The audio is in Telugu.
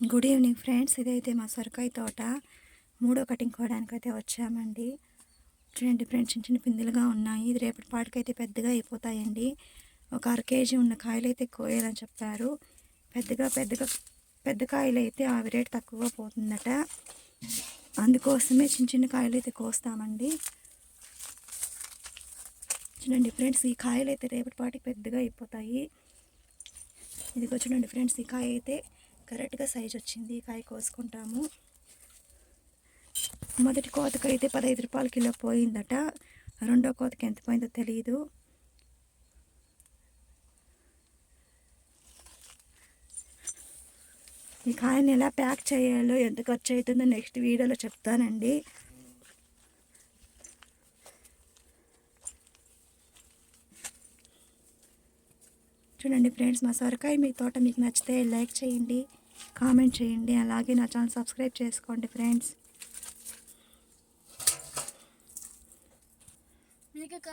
Good evening friends. ఇదైతే మా సొరకాయ తోట. మూడో కటింగ్ కోయడానికి అయితే వచ్చామండి. చూడండి ఫ్రెండ్స్ చిన్న చిన్న పిందులుగా ఉన్నాయి. ఇది రేపటి పాటికైతే పెద్దగా అయిపోతాయండి. ఒక అర కేజీ ఉన్న కాయలు అయితే కోయాలని చెప్పారు. పెద్దగా పెద్దగా పెద్ద కాయలు అయితే అవి రేట్ తక్కువగా పోతుందట. అందుకోసమే చిన్న చిన్న కాయలు అయితే కోస్తామండి. చూడండి ఫ్రెండ్స్ ఈ కాయలు అయితే రేపటి పాటికి పెద్దగా అయిపోతాయి. ఇదిగో చూడండి ఫ్రెండ్స్ ఈ కాయ అయితే కరెక్ట్గా సైజ్ వచ్చింది కాయ కోసుకుంటాము. మొదటి కోతకు అయితే పదహైదు రూపాయల కిలో పోయిందట. రెండో కోతకి ఎంత పోయిందో తెలియదు ఈ కాయని ఎలా ప్యాక్ చేయాలో ఎంత ఖర్చు అవుతుందో నెక్స్ట్ వీడియోలో చెప్తానండి. చూడండి ఫ్రెండ్స్ మా సొరకాయ మీ తోట మీకు నచ్చితే లైక్ చేయండి. కామెంట్ చేయండి. అలాగే నా ఛానల్ సబ్స్క్రైబ్ చేసుకోండి ఫ్రెండ్స్.